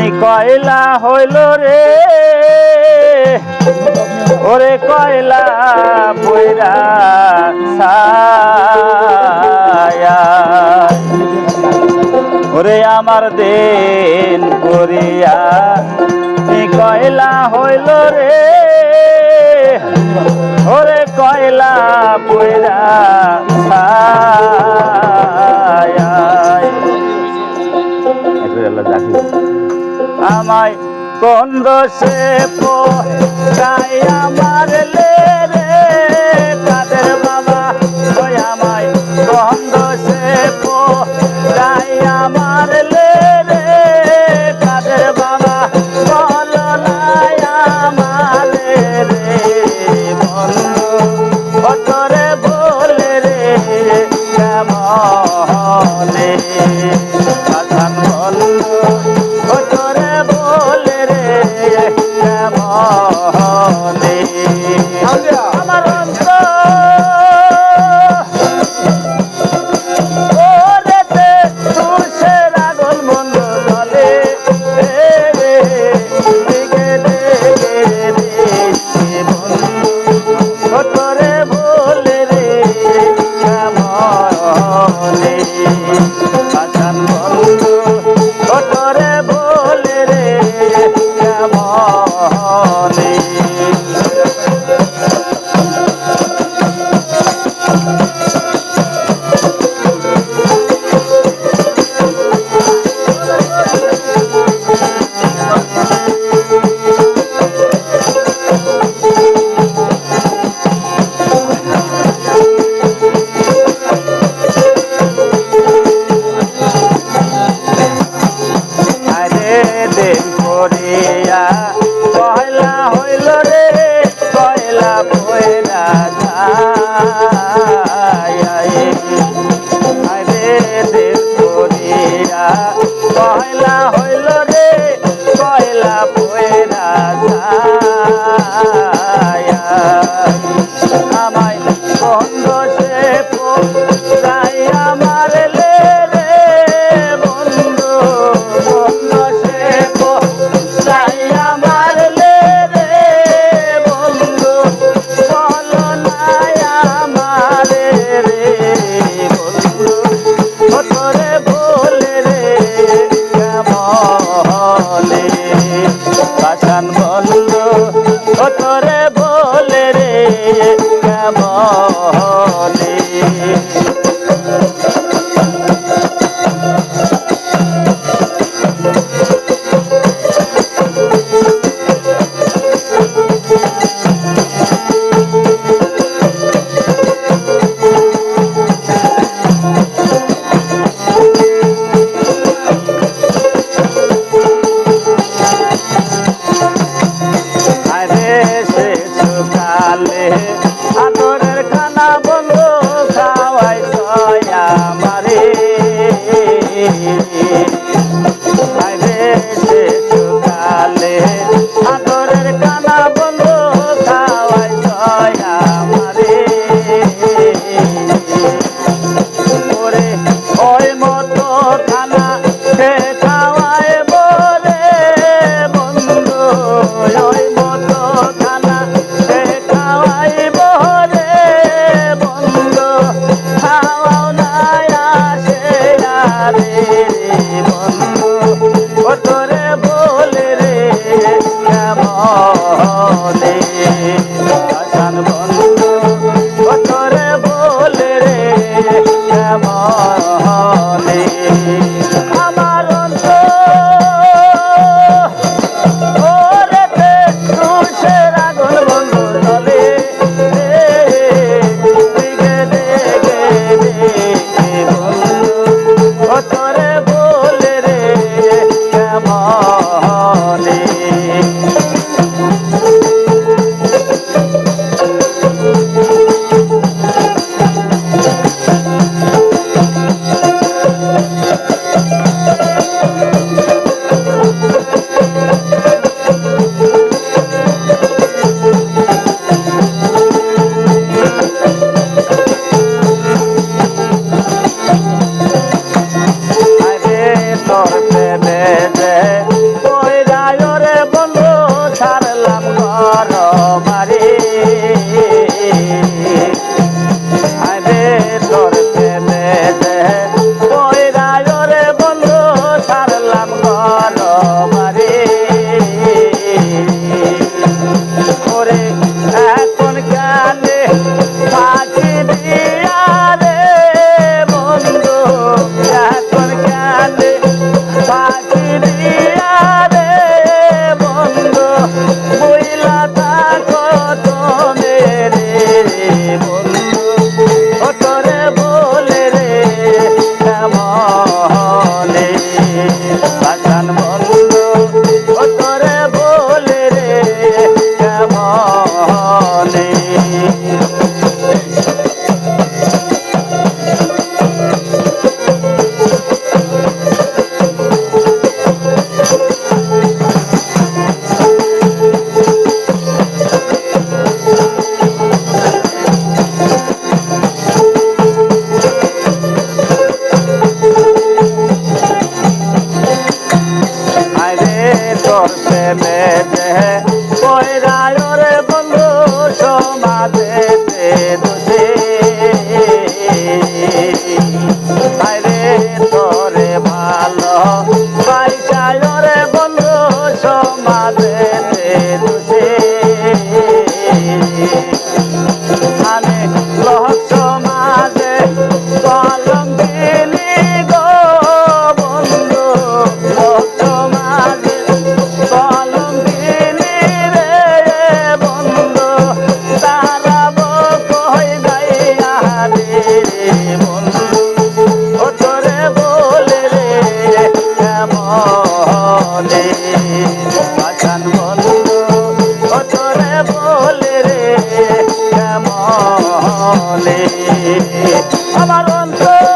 এই কয়লা হইল রে। ওরে কয়লা বইরা সায়া ওরে আমার দিন করিয়া কয়লা হইল রে। ওরে কয়লা বইরা সায়া আল্লাহ আমায় কোন দোষে পোহায় আমার কয়লা হইল রে কয়লা বইরা আমার অন্তর।